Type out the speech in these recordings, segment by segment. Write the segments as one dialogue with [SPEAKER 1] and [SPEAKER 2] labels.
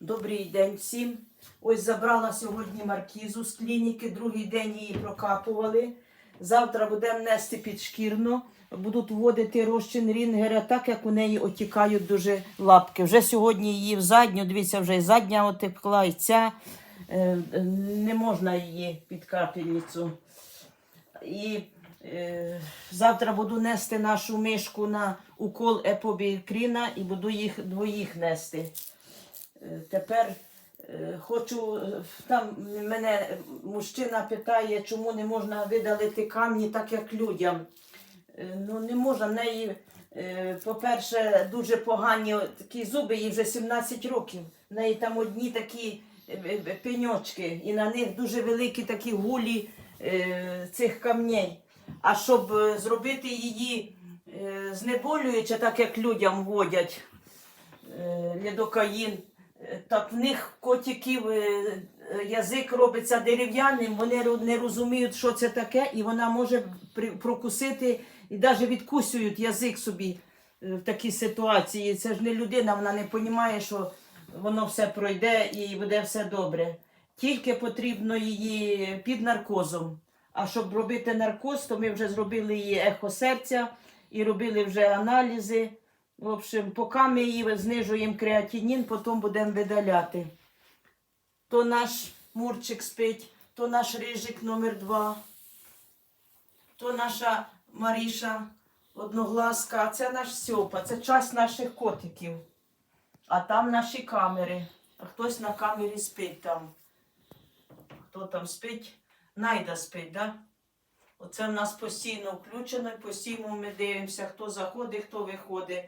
[SPEAKER 1] Добрий день всім. Ось забрала сьогодні маркізу з клініки, другий день її прокапували. Завтра будемо нести підшкірно, будуть вводити розчин рінгера, так як у неї отікають дуже лапки. Вже сьогодні її в задню, дивіться, вже і задня отекла, і ця е, не можна її під капельницю. І е, завтра буду нести нашу мишку на укол епобікріна і буду їх двоїх нести. Е, Тепер е, хочу, е, там мене мужчина питає, чому не можна видалити камні так, як людям. Ну, не можна. В неї, по-перше, дуже погані такі зуби, їй вже 17 років. В неї там одні такі пеньочки, і на них дуже великі такі гулі цих камней. А щоб зробити її знеболююче, так як людям вводять лідокаїн, так в них котиків е, язик робиться дерев'яним, вони не розуміють, що це таке, і вона може прокусити і навіть відкусують язик собі е, в такій ситуації. Це ж не людина, вона не розуміє, що воно все пройде і буде все добре. Тільки потрібно її під наркозом. А щоб робити наркоз, то ми вже зробили її ехо серця і робили вже аналізи. В общем, поки ми її знижуємо креатинін, потім будемо видаляти. То наш Мурчик спить, то наш рижик номер два, то наша Маріша одногласка, а це наш Сьопа, це часть наших котиків. А там наші камери. А хтось на камері спить там. Хто там спить? Найда спить, да? Оце в нас постійно включено, постійно ми дивимося, хто заходить, хто виходить.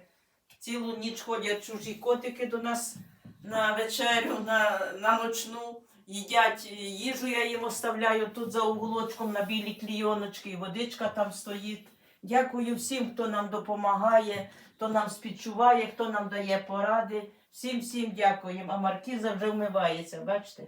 [SPEAKER 1] Цілу ніч ходять чужі котики до нас на вечерю, на, на ночну. Їдять їжу, я їм оставляю тут за уголочком на білій клійоночці, і водичка там стоїть. Дякую всім, хто нам допомагає, хто нам співчуває, хто нам дає поради. Всім всім дякуємо. А маркіза вже вмивається, бачите?